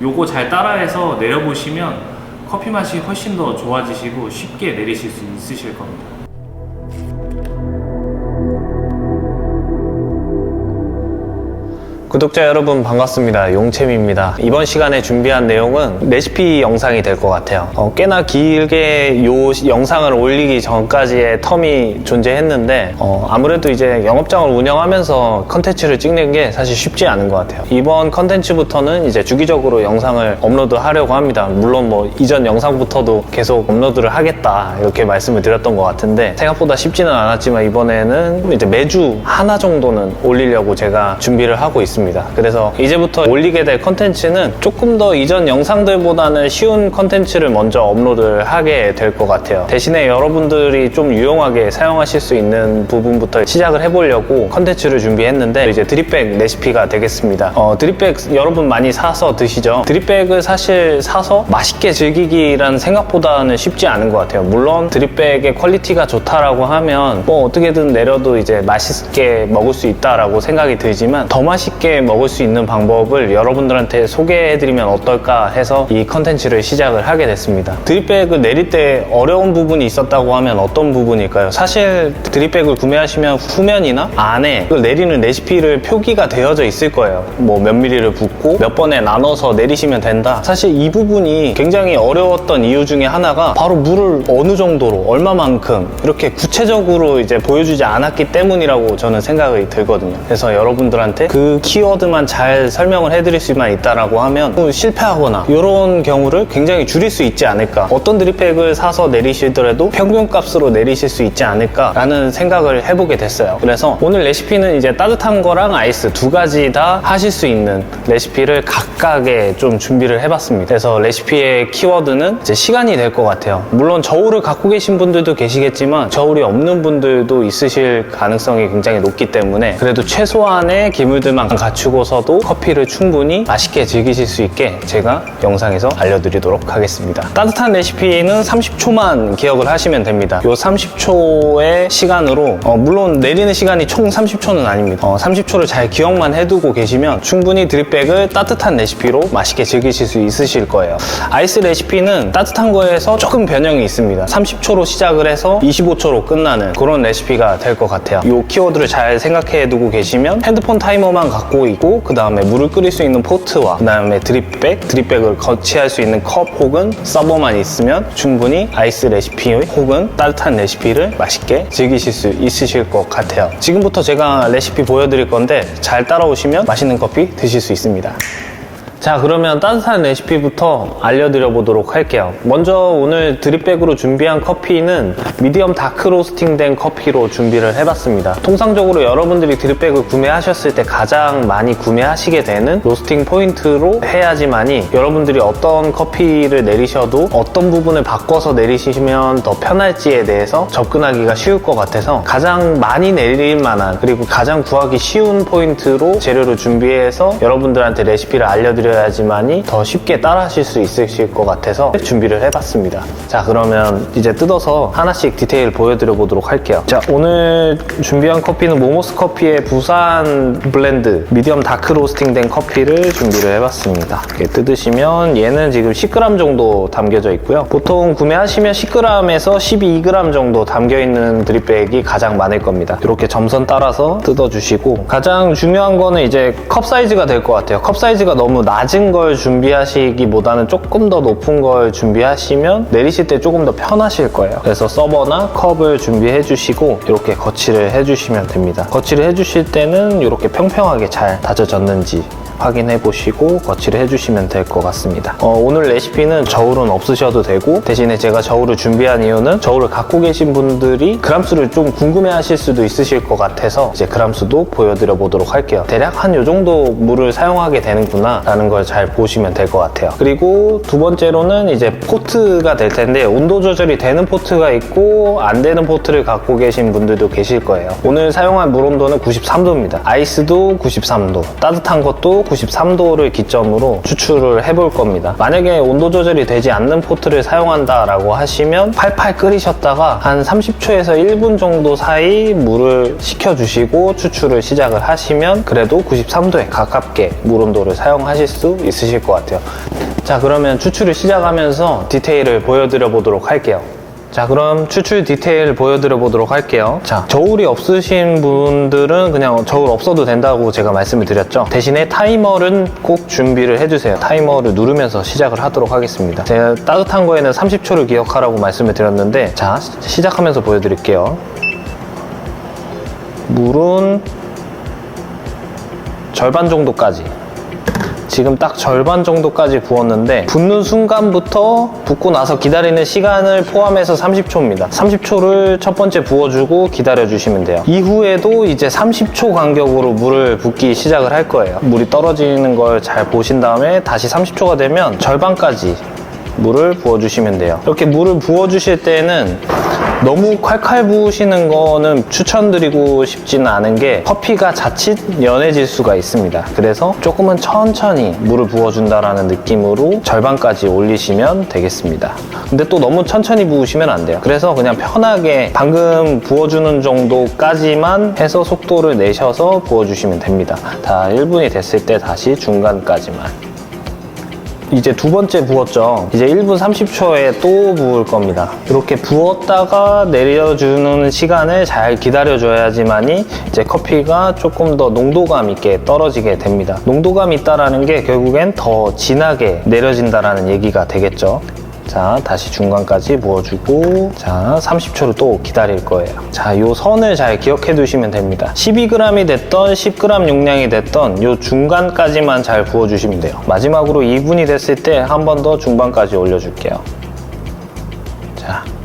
요거 잘 따라해서 내려보시면 커피 맛이 훨씬 더 좋아지시고 쉽게 내리실 수 있으실 겁니다. 구독자 여러분 반갑습니다. 용채입니다. 이번 시간에 준비한 내용은 레시피 영상이 될 것 같아요. 어, 꽤나 길게 요 시- 영상을 올리기 전까지의 텀이 존재했는데 어, 아무래도 이제 영업장을 운영하면서 컨텐츠를 찍는 게 사실 쉽지 않은 것 같아요. 이번 컨텐츠부터는 이제 주기적으로 영상을 업로드 하려고 합니다. 물론 뭐 이전 영상부터도 계속 업로드를 하겠다 이렇게 말씀을 드렸던 것 같은데 생각보다 쉽지는 않았지만 이번에는 이제 매주 하나 정도는 올리려고 제가 준비를 하고 있습니다. 그래서 이제부터 올리게 될 컨텐츠는 조금 더 이전 영상들보다는 쉬운 컨텐츠를 먼저 업로드를 하게 될 것 같아요. 대신에 여러분들이 좀 유용하게 사용하실 수 있는 부분부터 시작을 해보려고 컨텐츠를 준비했는데 이제 드립백 레시피가 되겠습니다. 어, 드립백 여러분 많이 사서 드시죠? 드립백을 사실 사서 맛있게 즐기기란 생각보다는 쉽지 않은 것 같아요. 물론 드립백의 퀄리티가 좋다라고 하면 뭐 어떻게든 내려도 이제 맛있게 먹을 수 있다라고 생각이 들지만 더 맛있게 먹을 수 있는 방법을 여러분들한테 소개해드리면 어떨까 해서 이 컨텐츠를 시작을 하게 됐습니다. 드립백을 내릴 때 어려운 부분이 있었다고 하면 어떤 부분일까요? 사실 드립백을 구매하시면 후면이나 안에 그 내리는 레시피를 표기가 되어져 있을 거예요. 뭐 몇 미리를 붓고 몇 번에 나눠서 내리시면 된다. 사실 이 부분이 굉장히 어려웠던 이유 중에 하나가 바로 물을 어느 정도로 얼마만큼 이렇게 구체적으로 이제 보여주지 않았기 때문이라고 저는 생각이 들거든요. 그래서 여러분들한테 그 키 워드만 잘 설명을 해드릴 수만 있다라고 하면 또 실패하거나 이런 경우를 굉장히 줄일 수 있지 않을까. 어떤 드립백을 사서 내리시더라도 평균값으로 내리실 수 있지 않을까라는 생각을 해보게 됐어요. 그래서 오늘 레시피는 이제 따뜻한 거랑 아이스 두 가지 다 하실 수 있는 레시피를 각각의 좀 준비를 해봤습니다. 그래서 레시피의 키워드는 이제 시간이 될 것 같아요. 물론 저울을 갖고 계신 분들도 계시겠지만 저울이 없는 분들도 있으실 가능성이 굉장히 높기 때문에 그래도 최소한의 기물들만 갖추고서도 커피를 충분히 맛있게 즐기실 수 있게 제가 영상에서 알려드리도록 하겠습니다. 따뜻한 레시피는 30초만 기억을 하시면 됩니다. 이 30초의 시간으로 어, 물론 내리는 시간이 총 30초는 아닙니다. 어, 30초를 잘 기억만 해두고 계시면 충분히 드립백을 따뜻한 레시피로 맛있게 즐기실 수 있으실 거예요. 아이스 레시피는 따뜻한 거에서 조금 변형이 있습니다. 30초로 시작을 해서 25초로 끝나는 그런 레시피가 될 것 같아요. 이 키워드를 잘 생각해 두고 계시면 핸드폰 타이머만 갖고 있고 그 다음에 물을 끓일 수 있는 포트와 그 다음에 드립백, 드립백을 거치할 수 있는 컵 혹은 서버만 있으면 충분히 아이스 레시피 혹은 따뜻한 레시피를 맛있게 즐기실 수 있으실 것 같아요. 지금부터 제가 레시피 보여드릴 건데 잘 따라오시면 맛있는 커피 드실 수 있습니다. 자 그러면 따뜻한 레시피부터 알려드려 보도록 할게요. 먼저 오늘 드립백으로 준비한 커피는 미디엄 다크 로스팅 된 커피로 준비를 해봤습니다. 통상적으로 여러분들이 드립백을 구매하셨을 때 가장 많이 구매하시게 되는 로스팅 포인트로 해야지만이 여러분들이 어떤 커피를 내리셔도 어떤 부분을 바꿔서 내리시면 더 편할지에 대해서 접근하기가 쉬울 것 같아서 가장 많이 내릴 만한 그리고 가장 구하기 쉬운 포인트로 재료를 준비해서 여러분들한테 레시피를 알려드려 야지만이 더 쉽게 따라 하실 수 있으실 것 같아서 준비를 해봤습니다. 자 그러면 이제 뜯어서 하나씩 디테일 보여드려 보도록 할게요. 자 오늘 준비한 커피는 모모스 커피의 부산 블렌드 미디엄 다크 로스팅 된 커피를 준비를 해봤습니다. 뜯으시면 얘는 지금 10g 정도 담겨져 있고요. 보통 구매하시면 10g에서 12g 정도 담겨있는 드립백이 가장 많을 겁니다. 이렇게 점선 따라서 뜯어주시고 가장 중요한 거는 이제 컵 사이즈가 될 것 같아요. 컵 사이즈가 너무 낮은 걸 준비하시기보다는 조금 더 높은 걸 준비하시면 내리실 때 조금 더 편하실 거예요. 그래서 서버나 컵을 준비해 주시고 이렇게 거치를 해 주시면 됩니다. 거치를 해 주실 때는 이렇게 평평하게 잘 다져졌는지 확인해 보시고 거치를 해주시면 될 것 같습니다. 어, 오늘 레시피는 저울은 없으셔도 되고 대신에 제가 저울을 준비한 이유는 저울을 갖고 계신 분들이 그람수를 좀 궁금해 하실 수도 있으실 것 같아서 이제 그람수도 보여드려 보도록 할게요. 대략 한 요 정도 물을 사용하게 되는구나 라는 걸 잘 보시면 될 것 같아요. 그리고 두 번째로는 이제 포트가 될 텐데 온도 조절이 되는 포트가 있고 안 되는 포트를 갖고 계신 분들도 계실 거예요. 오늘 사용한 물 온도는 93도입니다. 아이스도 93도, 따뜻한 것도 93도를 기점으로 추출을 해볼 겁니다. 만약에 온도 조절이 되지 않는 포트를 사용한다라고 하시면 팔팔 끓이셨다가 한 30초에서 1분 정도 사이 물을 식혀주시고 추출을 시작을 하시면 그래도 93도에 가깝게 물 온도를 사용하실 수 있으실 것 같아요. 자, 그러면 추출을 시작하면서 디테일을 보여드려 보도록 할게요. 자 그럼 추출 디테일 보여드려 보도록 할게요. 자 저울이 없으신 분들은 그냥 저울 없어도 된다고 제가 말씀을 드렸죠? 대신에 타이머는 꼭 준비를 해주세요. 타이머를 누르면서 시작을 하도록 하겠습니다. 제가 따뜻한 거에는 30초를 기억하라고 말씀을 드렸는데 자 시작하면서 보여드릴게요. 물은 절반 정도까지 지금 딱 절반 정도까지 부었는데 붓는 순간부터 붓고 나서 기다리는 시간을 포함해서 30초입니다. 30초를 첫 번째 부어주고 기다려주시면 돼요. 이후에도 이제 30초 간격으로 물을 붓기 시작을 할 거예요. 물이 떨어지는 걸 잘 보신 다음에 다시 30초가 되면 절반까지 물을 부어주시면 돼요. 이렇게 물을 부어주실 때는 너무 콸콸 부으시는 거는 추천드리고 싶지는 않은 게 커피가 자칫 연해질 수가 있습니다. 그래서 조금은 천천히 물을 부어준다라는 느낌으로 절반까지 올리시면 되겠습니다. 근데 또 너무 천천히 부으시면 안 돼요. 그래서 그냥 편하게 방금 부어주는 정도까지만 해서 속도를 내셔서 부어주시면 됩니다. 다 1분이 됐을 때 다시 중간까지만. 이제 두 번째 부었죠. 이제 1분 30초에 또 부을 겁니다. 이렇게 부었다가 내려주는 시간을 잘 기다려줘야지만이 이제 커피가 조금 더 농도감 있게 떨어지게 됩니다. 농도감 있다라는 게 결국엔 더 진하게 내려진다라는 얘기가 되겠죠. 자, 다시 중간까지 부어주고, 자, 30초를 또 기다릴 거예요. 자, 요 선을 잘 기억해 두시면 됩니다. 12g이 됐던 10g 용량이 됐던 요 중간까지만 잘 부어주시면 돼요. 마지막으로 2분이 됐을 때 한 번 더 중반까지 올려줄게요.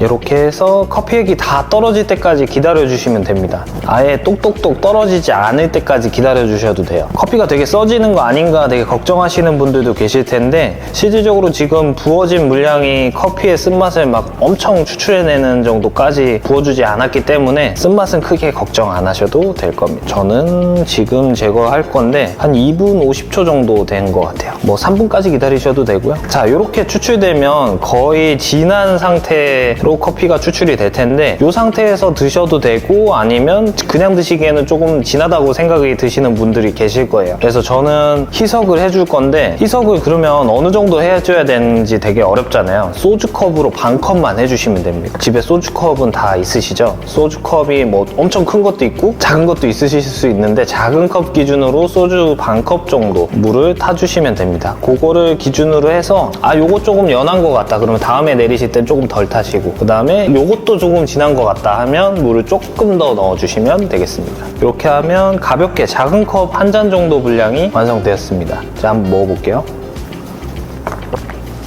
자, 이렇게 해서 커피액이 다 떨어질 때까지 기다려 주시면 됩니다. 아예 똑똑똑 떨어지지 않을 때까지 기다려 주셔도 돼요. 커피가 되게 써지는 거 아닌가 되게 걱정하시는 분들도 계실 텐데 실질적으로 지금 부어진 물량이 커피의 쓴맛을 막 엄청 추출해내는 정도까지 부어주지 않았기 때문에 쓴맛은 크게 걱정 안 하셔도 될 겁니다. 저는 지금 제거할 건데 한 2분 50초 정도 된 것 같아요. 뭐 3분까지 기다리셔도 되고요. 자, 이렇게 추출되면 거의 진한 상태로 커피가 추출이 될 텐데 이 상태에서 드셔도 되고 아니면 그냥 드시기에는 조금 진하다고 생각이 드시는 분들이 계실 거예요. 그래서 저는 희석을 해줄 건데 희석을 그러면 어느 정도 해줘야 되는지 되게 어렵잖아요. 소주컵으로 반 컵만 해주시면 됩니다. 집에 소주컵은 다 있으시죠? 소주컵이 뭐 엄청 큰 것도 있고 작은 것도 있으실 수 있는데 작은 컵 기준으로 소주 반 컵 정도 물을 타주시면 됩니다. 그거를 기준으로 해서 아 요거 조금 연한 것 같다 그러면 다음에 내리실 땐 조금 덜 타시고 그 다음에 요것도 조금 진한 것 같다 하면 물을 조금 더 넣어주시면 되겠습니다. 이렇게 하면 가볍게 작은 컵 한 잔 정도 분량이 완성되었습니다. 자 한번 먹어볼게요.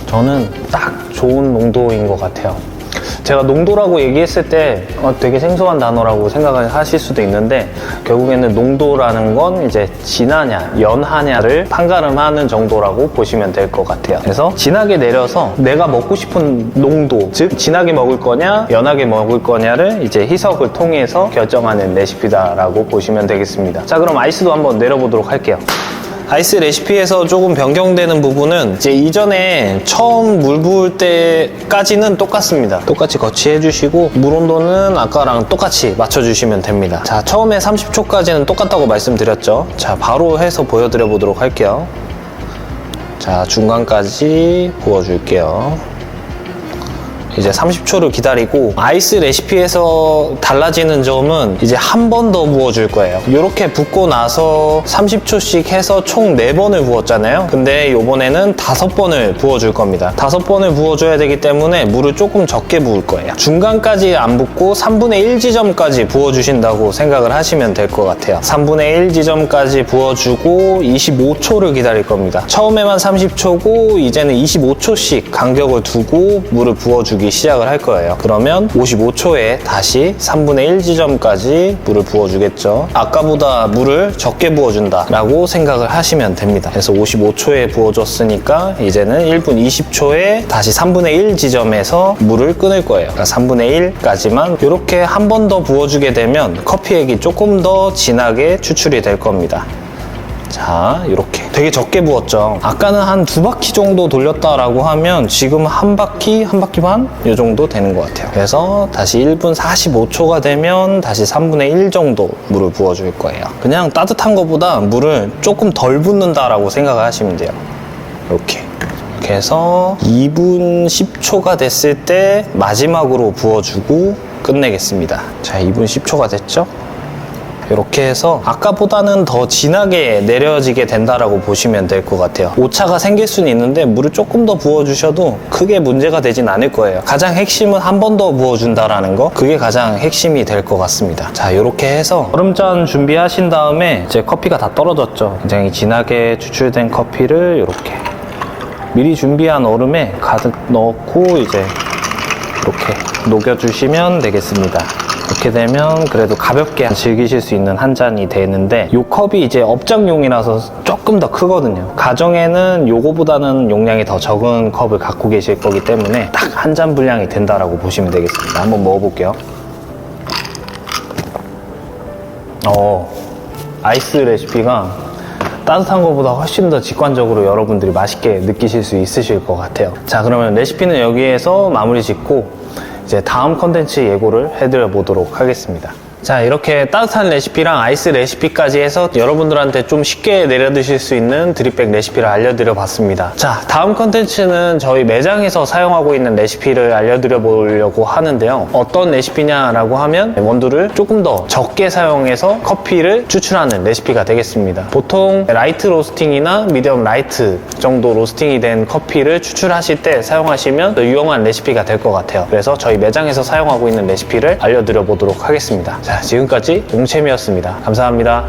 저는 딱 좋은 농도인 것 같아요. 제가 농도라고 얘기했을 때 어, 되게 생소한 단어라고 생각을 하실 수도 있는데 결국에는 농도라는 건 이제 진하냐 연하냐를 판가름하는 정도라고 보시면 될 것 같아요. 그래서 진하게 내려서 내가 먹고 싶은 농도 즉 진하게 먹을 거냐 연하게 먹을 거냐를 이제 희석을 통해서 결정하는 레시피다라고 보시면 되겠습니다. 자 그럼 아이스도 한번 내려보도록 할게요. 아이스 레시피에서 조금 변경되는 부분은 이제 이전에 처음 물 부을 때까지는 똑같습니다. 똑같이 거치해 주시고 물 온도는 아까랑 똑같이 맞춰 주시면 됩니다. 자, 처음에 30초까지는 똑같다고 말씀드렸죠. 자, 바로 해서 보여드려 보도록 할게요. 자, 중간까지 부어 줄게요. 이제 30초를 기다리고 아이스 레시피에서 달라지는 점은 이제 한 번 더 부어줄 거예요. 이렇게 붓고 나서 30초씩 해서 총 4번을 부었잖아요. 근데 이번에는 5번을 부어줄 겁니다. 5번을 부어줘야 되기 때문에 물을 조금 적게 부을 거예요. 중간까지 안 붓고 3분의 1 지점까지 부어주신다고 생각을 하시면 될 것 같아요. 3분의 1 지점까지 부어주고 25초를 기다릴 겁니다. 처음에만 30초고 이제는 25초씩 간격을 두고 물을 부어주기 시작을 할 거예요. 그러면 55초에 다시 3분의 1 지점까지 물을 부어주겠죠. 아까보다 물을 적게 부어준다 라고 생각을 하시면 됩니다. 그래서 55초에 부어줬으니까 이제는 1분 20초에 다시 3분의 1 지점에서 물을 끊을 거예요. 그러니까 3분의 1까지만 이렇게 한 번 더 부어주게 되면 커피액이 조금 더 진하게 추출이 될 겁니다. 자, 이렇게. 되게 적게 부었죠. 아까는 한 두 바퀴 정도 돌렸다라고 하면 지금 한 바퀴, 한 바퀴 반? 이 정도 되는 것 같아요. 그래서 다시 1분 45초가 되면 다시 3분의 1 정도 물을 부어줄 거예요. 그냥 따뜻한 것보다 물을 조금 덜 붓는다라고 생각을 하시면 돼요. 이렇게. 해서 2분 10초가 됐을 때 마지막으로 부어주고 끝내겠습니다. 자, 2분 10초가 됐죠? 이렇게 해서 아까보다는 더 진하게 내려지게 된다라고 보시면 될 것 같아요. 오차가 생길 수는 있는데 물을 조금 더 부어주셔도 크게 문제가 되진 않을 거예요. 가장 핵심은 한 번 더 부어준다라는 거 그게 가장 핵심이 될 것 같습니다. 자 이렇게 해서 얼음잔 준비하신 다음에 이제 커피가 다 떨어졌죠. 굉장히 진하게 추출된 커피를 이렇게 미리 준비한 얼음에 가득 넣고 이제 이렇게 녹여주시면 되겠습니다. 이렇게 되면 그래도 가볍게 즐기실 수 있는 한 잔이 되는데 이 컵이 이제 업장용이라서 조금 더 크거든요. 가정에는 요거보다는 용량이 더 적은 컵을 갖고 계실 거기 때문에 딱 한 잔 분량이 된다라고 보시면 되겠습니다. 한번 먹어볼게요. 어, 아이스 레시피가 따뜻한 것보다 훨씬 더 직관적으로 여러분들이 맛있게 느끼실 수 있으실 것 같아요. 자, 그러면 레시피는 여기에서 마무리 짓고 이제 다음 컨텐츠 예고를 해드려 보도록 하겠습니다. 자, 이렇게 따뜻한 레시피랑 아이스 레시피까지 해서 여러분들한테 좀 쉽게 내려드실 수 있는 드립백 레시피를 알려드려 봤습니다. 자, 다음 컨텐츠는 저희 매장에서 사용하고 있는 레시피를 알려드려 보려고 하는데요. 어떤 레시피냐라고 하면 원두를 조금 더 적게 사용해서 커피를 추출하는 레시피가 되겠습니다. 보통 라이트 로스팅이나 미디엄 라이트 정도 로스팅이 된 커피를 추출하실 때 사용하시면 더 유용한 레시피가 될 것 같아요. 그래서 저희 매장에서 사용하고 있는 레시피를 알려드려 보도록 하겠습니다. 자, 지금까지 용채미였습니다. 감사합니다.